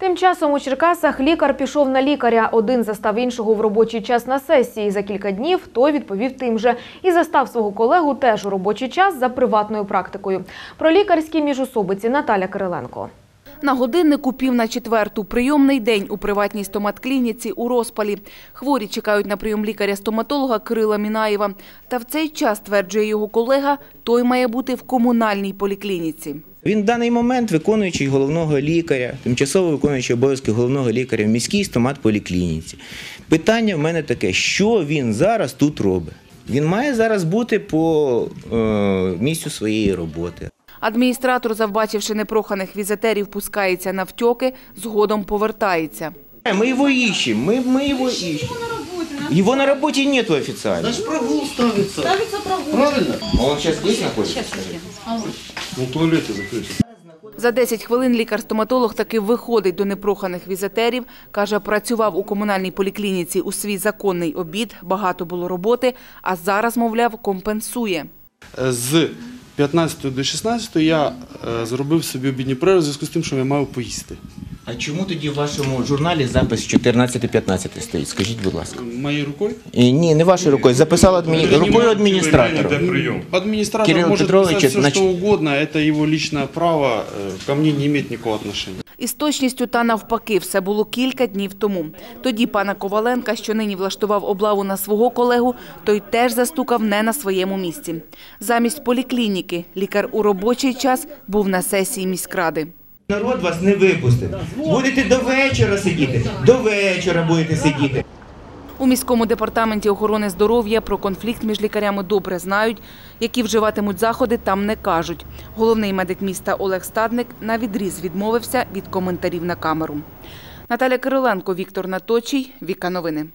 Тим часом у Черкасах лікар пішов на лікаря. Один застав іншого в робочий час на сесії. За кілька днів той відповів тим же. І застав свого колегу теж у робочий час за приватною практикою. Про лікарські міжособиці Наталя Кириленко. На годиннику пів на четверту. Прийомний день у приватній стоматклініці у розпалі. Хворі чекають на прийом лікаря-стоматолога Кирила Мінаєва. Та в цей час, стверджує його колега, той має бути в комунальній поліклініці. Він в даний момент виконуючий головного лікаря, тимчасово виконуючий обов'язки головного лікаря в міській стоматполіклініці. Питання в мене таке: що він зараз тут робить? Він має зараз бути по е, місцю своєї роботи. Адміністратор, завбачивши непроханих візитерів, пускається на втьоки, згодом повертається. Мы его ищем, мы, мы его ищем. Его на работе нету официально. Наш прогул ставится. Ставится прогул. Правильно? Он сейчас здесь находится? Ну, туалеты закрыты. За 10 хвилин лікар-стоматолог таки виходить до непроханих візитерів. Каже, працював у комунальній поліклініці у свій законний обід, багато було роботи, а зараз, мовляв, компенсує. З 15 до 16 я е, зробив собі обідню перерву в зв'язку з тим, що я мав поїсти. А чому тоді в вашому журналі запис 14-15 стоїть? Скажіть, будь ласка. Моєю рукою І, ні, не вашою рукою. Записав адмі... рукою адміністратора. администратор Кирилл может Петрович, писать все, значит- что угодно, это его личное право, э, ко мне не имеет никакого отношения. Із точністю та навпаки все було кілька днів тому. Тоді пана Коваленка, що нині влаштував облаву на свого колегу, той теж застукав не на своєму місці. Замість поліклініки лікар у робочий час був на сесії міськради. Народ вас не випустив. Будете до вечора сидіти. До вечора будете сидіти. У міському департаменті охорони здоров'я про конфлікт між лікарями добре знають. Які вживатимуть заходи, там не кажуть. Головний медик міста Олег Стадник на відріз відмовився від коментарів на камеру. Наталя Кириленко, Віктор Наточій, Віка Новини.